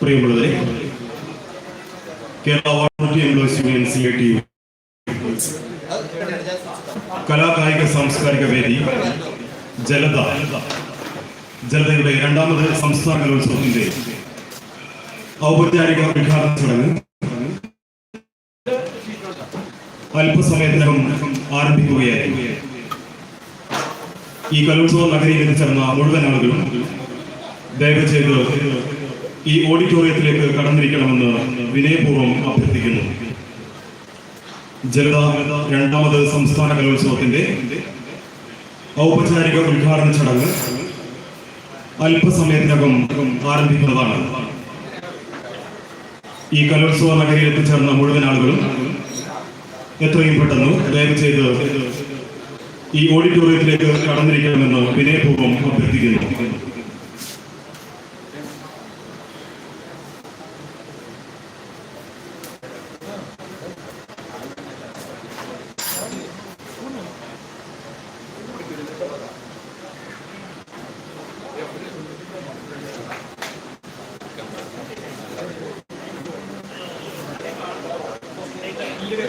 പ്രിയമുള്ളവരെ കേരള കലാകായിക സാംസ്കാരിക വേദി ജലത ജലതയുടെ രണ്ടാമത് സംസ്ഥാന കലോത്സവത്തിന്റെ ഔപചാരിക ഉദ്ഘാടന ചടങ്ങ്. അല്പസമയത്തിനകം ആരംഭിക്കുകയായിരുന്നു. ഈ കലോത്സവം നഗരീകരിച്ചിരുന്ന മുഴുവൻ ആളുകളും ദയവ് ചെയ്ത് ഈ ഓഡിറ്റോറിയത്തിലേക്ക് കടന്നിരിക്കണമെന്ന് വിനയപൂർവം അഭ്യർത്ഥിക്കുന്നു. ജലത രണ്ടാമത് സംസ്ഥാന കലോത്സവത്തിന്റെ ഔപചാരിക ഉദ്ഘാടന ചടങ്ങ് അല്പസമയത്തിനകം ആരംഭിക്കുന്നതാണ്. ഈ കലോത്സവ നഗരിയിൽ എത്തിച്ചേർന്ന മുഴുവൻ ആളുകളും എത്രയും പെട്ടെന്ന് ദയവ് ചെയ്ത് ഈ ഓഡിറ്റോറിയത്തിലേക്ക് കടന്നിരിക്കണമെന്ന് വിനയപൂർവം അഭ്യർത്ഥിക്കുന്നു. അവിടെ